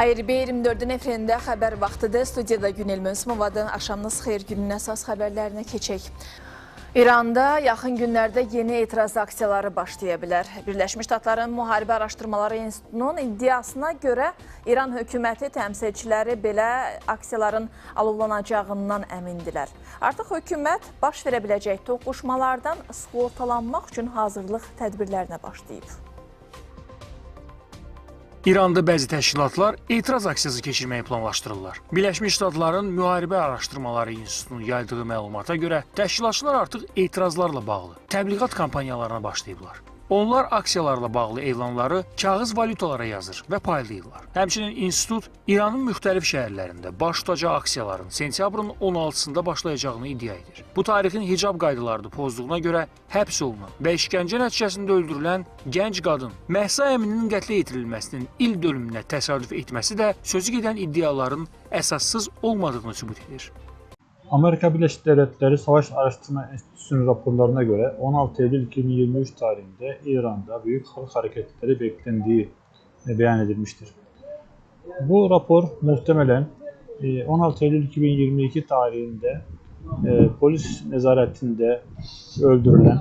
ARB 24-ün efirində xəbər vaxtıdır. Studiyada Günel Mönsümovadan axşamınız xeyir günün əsas xəbərlərinə keçək. İranda yaxın günlərdə yeni etiraz aksiyaları başlaya bilər. Birləşmiş Ştatların Müharibə Araşdırmaları İnstitutunun iddiasına görə İran hökuməti təmsilçiləri belə aksiyaların alovlanacağından əmindilər. Artıq hökumət baş verə biləcək toqquşmalardan sığortalanmaq üçün hazırlıq tədbirlərinə başlayıb. İranda bəzi təşkilatlar etiraz aksiyası keçirməyi planlaşdırırlar. Birləşmiş Ştatların Müharibə Araşdırmaları İnstitutunun yaydığı məlumata görə təşkilatçılar artıq etirazlarla bağlı təbliğat kampaniyalarına başlayıblar. Onlar aksiyalarla bağlı elanları kağız valyutalara yazır və paylayırlar. Həmçinin institut İranın müxtəlif şəhərlərində baş tutacağı aksiyaların sentyabrın 16-sında başlayacağını iddia edir. Bu tarixin hicab qaydalarını pozduğuna görə həbs olunan və işgəncə nəticəsində öldürülən gənc qadın Məhsa Əmininin qətlə yetirilməsinin il dönümünə təsadüf etməsi də sözü gedən iddiaların əsassız olmadığını sübut edir. Amerika Birleşik Devletleri Savaş Araştırma Enstitüsü'nün raporlarına göre 16 Eylül 2023 tarihinde İran'da büyük halk hareketleri beklendiği e, beyan edilmiştir. Bu rapor muhtemelen e, 16 Eylül 2022 tarihinde e, polis nezaretinde öldürülen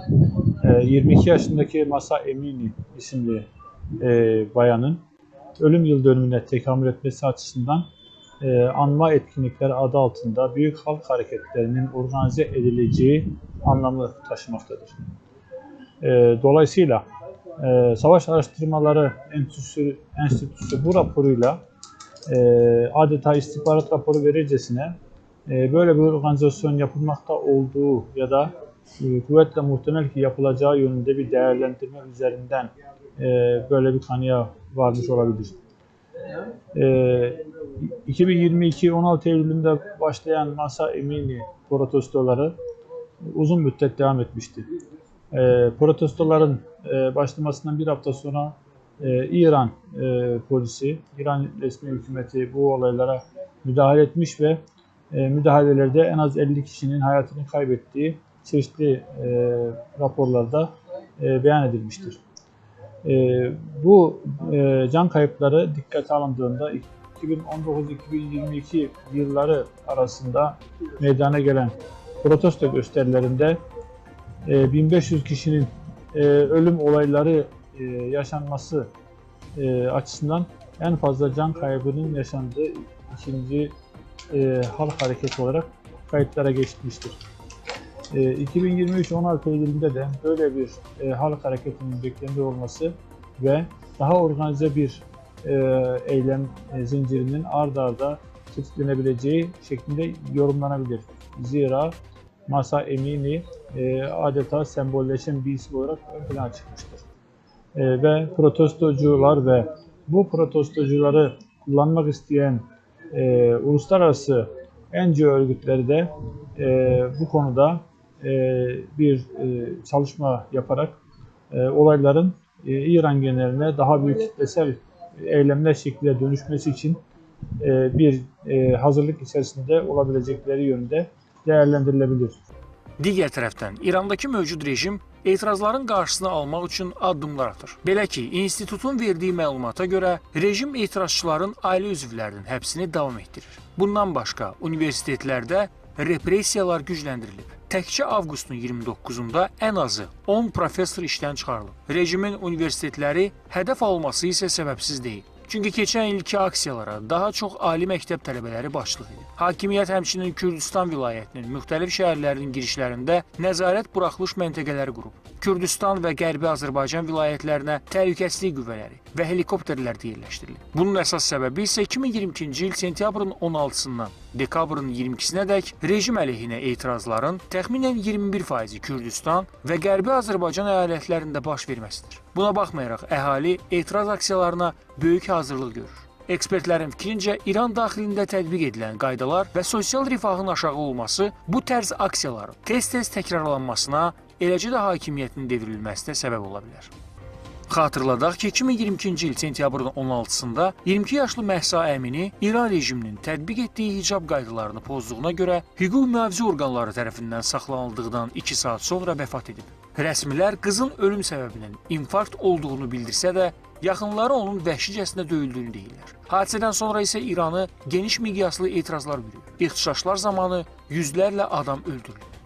e, 22 yaşındaki Masa Emini isimli e, bayanın ölüm yıl dönümüne tekamül etmesi açısından e, anma etkinlikleri adı altında büyük halk hareketlerinin organize edileceği anlamı taşımaktadır. E, dolayısıyla e, Savaş Araştırmaları Enstitüsü, Enstitüsü bu raporuyla e, adeta istihbarat raporu verircesine e, böyle bir organizasyon yapılmakta olduğu ya da e, kuvvetle muhtemel ki yapılacağı yönünde bir değerlendirme üzerinden e, böyle bir kanıya varmış olabilir. E, 2022 16 Eylül'ünde başlayan Masa Emini protestoları uzun müddet devam etmişti. E, protestoların başlamasından bir hafta sonra e, İran e, polisi, İran resmi hükümeti bu olaylara müdahale etmiş ve e, müdahalelerde en az 50 kişinin hayatını kaybettiği çeşitli raporlarda beyan edilmiştir. E, bu e, can kayıpları dikkate alındığında 2019-2022 yılları arasında meydana gelen protesto gösterilerinde e, 1500 kişinin e, ölüm olayları e, yaşanması e, açısından en fazla can kaybının yaşandığı ikinci e, halk hareketi olarak kayıtlara geçmiştir. E, 2023-16 Eylül'de de böyle bir e, halk hareketinin beklendiği olması ve daha organize bir e, eylem e, zincirinin ard arda tetiklenebileceği şeklinde yorumlanabilir. Zira Masa Emini e, adeta sembolleşen bir isim olarak ön plana çıkmıştır. E, ve protestocular ve bu protestocuları kullanmak isteyen e, uluslararası NGO örgütleri de e, bu konuda bir e, çalışma yaparak e, olayların e, İran geneline daha büyük kitlesel eylemler şeklinde dönüşmesi için e, bir e, hazırlık içerisinde olabilecekleri yönünde değerlendirilebilir. Digər tərəfdən İrandakı mövcud rejim etirazların qarşısını almaq üçün addımlar atır. Belə ki, institutun verdiyi məlumata görə rejim etirazçıların ailə üzvlərinin həbsini davam etdirir. Bundan başqa universitetlərdə repressiyalar gücləndirilib. Təkcə avqustun 29-unda ən azı 10 professor işdən çıxarılıb. Rejimin universitetləri hədəf alması isə səbəbsiz deyil. Çünki keçən ilki aksiyalara daha çox ali məktəb tələbələri başçılıq edib. Hakimiyyət həmçinin Kürdistan vilayətinin müxtəlif şəhərlərinin girişlərində nəzarət buraxılış məntəqələri qurub. Kürdistan və Qərbi Azərbaycan vilayətlərinə təhlükəsizlik qüvvələri və helikopterlər yerləşdirilib. Bunun əsas səbəbi isə 2022-ci il sentyabrın 16-sından dekabrın 22-sinə dək rejim əleyhinə etirazların təxminən 21%-i Kürdistan və Qərbi Azərbaycan əyalətlərində baş verməsidir. Buna baxmayaraq əhali etiraz aksiyalarına böyük hazırlıq görür. Ekspertlərin fikrincə İran daxilində tətbiq edilən qaydalar və sosial rifahın aşağı olması bu tərz aksiyaların tez-tez təkrarlanmasına, eləcə də hakimiyyətin devrilməsinə səbəb ola bilər. Xatırladaq ki, 2022-ci il sentyabrın 16-sında 22 yaşlı Məhsa Əmini İran rejiminin tətbiq etdiyi hicab qaydalarını pozduğuna görə hüquq mühafizə orqanları tərəfindən saxlanıldıqdan 2 saat sonra vəfat edib. Rəsmilər qızın ölüm səbəbinin infarkt olduğunu bildirsə də, Yaxınları onun vəhşicəsinə döyüldüyünü deyirlər. Hadisədən sonra isə İranı geniş miqyaslı etirazlar bürüyüb. İxtişaşlar zamanı yüzlərlə adam öldürülüb.